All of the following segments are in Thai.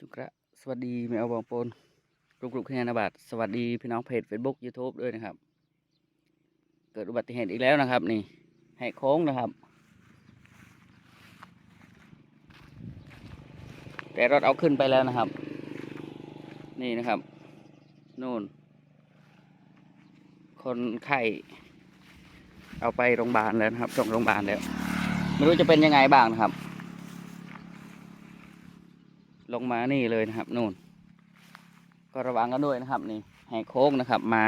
จุกระสวัสดีแมวบองปนกรุกรุกขยานาบาทสวัสดีพี่น้องเพจ Facebook YouTube ด้วยนะครับ เกิดอุบัติเหตุอีกแล้วนะครับนี่แหกโค้งนะครับ แต่รถเอาขึ้นไปแล้วนะครับ นี่นะครับนู่น คนไข้เอาไปโรงพยาบาลแล้วนะครับส่งโรงพยาบาลแล้วไม่รู้จะเป็นยังไงบ้างนะครับ ลงมานี่เลยนะครับนู่น ก็ระวังกันด้วยนะครับนี่แหกโค้งนะครับ มา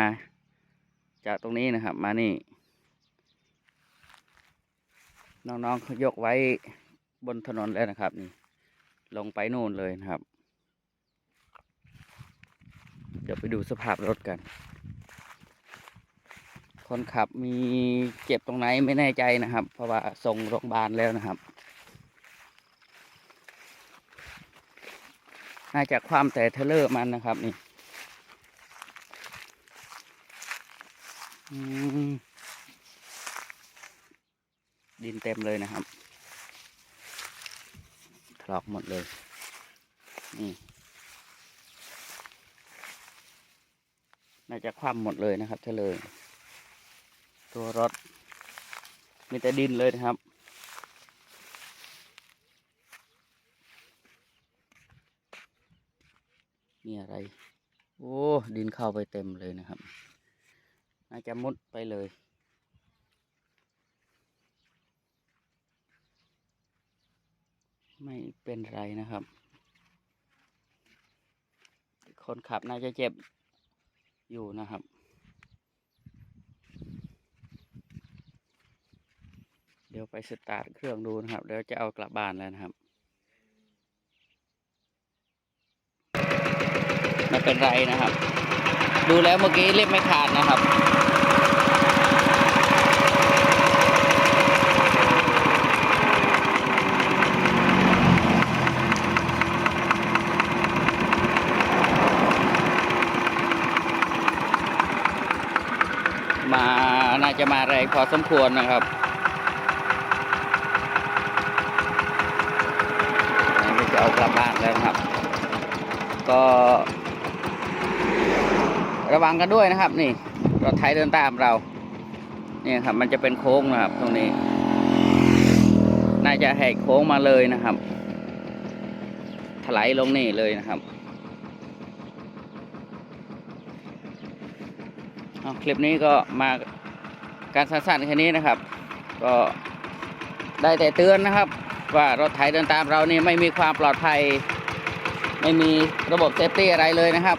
จากตรงนี้นะครับ มานี่ น้องๆเขายกไว้บนถนนแล้วนะครับนี่ ลงไปนู่นเลยนะครับ เดี๋ยวไปดูสภาพรถกัน คนขับมีเจ็บตรงไหนไม่แน่ใจนะครับ เพราะว่าส่งโรงพยาบาลแล้วนะครับ น่าจะความแต่เทเลอร์มันนะครับนี่ดินเต็มเลยนะครับถลอกหมดเลย นี่น่าจะคว่ำหมดเลยนะครับเทเลอร์ตัวรถมีแต่ดินเลยนะครับ มีอะไร โอ้ ดินเข้าไปเต็มเลยนะครับ น่าจะมุดไปเลย ไม่เป็นไรนะครับ คนขับน่าจะเจ็บอยู่นะครับเดี๋ยวไปสตาร์ทเครื่องดูนะครับเดี๋ยวจะเอากลับบ้านแล้วนะครับ ไม่ เป็นไรนะครับ ดูแล้วเมื่อกี้เล็บไม่ขาดนะครับมาน่าจะมาแรงพอสมควรนะครับนี่จะเอากลับบ้านแล้วครับ ก็ วังกันด้วยนะครับ นี่รถไถเดินตามเราเนี่ยครับ มันจะเป็นโค้งนะครับ ตรงนี้ น่าจะแหกโค้งมาเลยนะครับ ถลายลงนี่เลยนะครับคลิปนี้ก็มาการสั้นๆแค่นี้นะครับ ก็ได้แต่เตือนนะครับ ว่ารถไถเดินตามเรานี่ไม่มีความปลอดภัย ไม่มีระบบเซฟตี้อะไรเลยนะครับ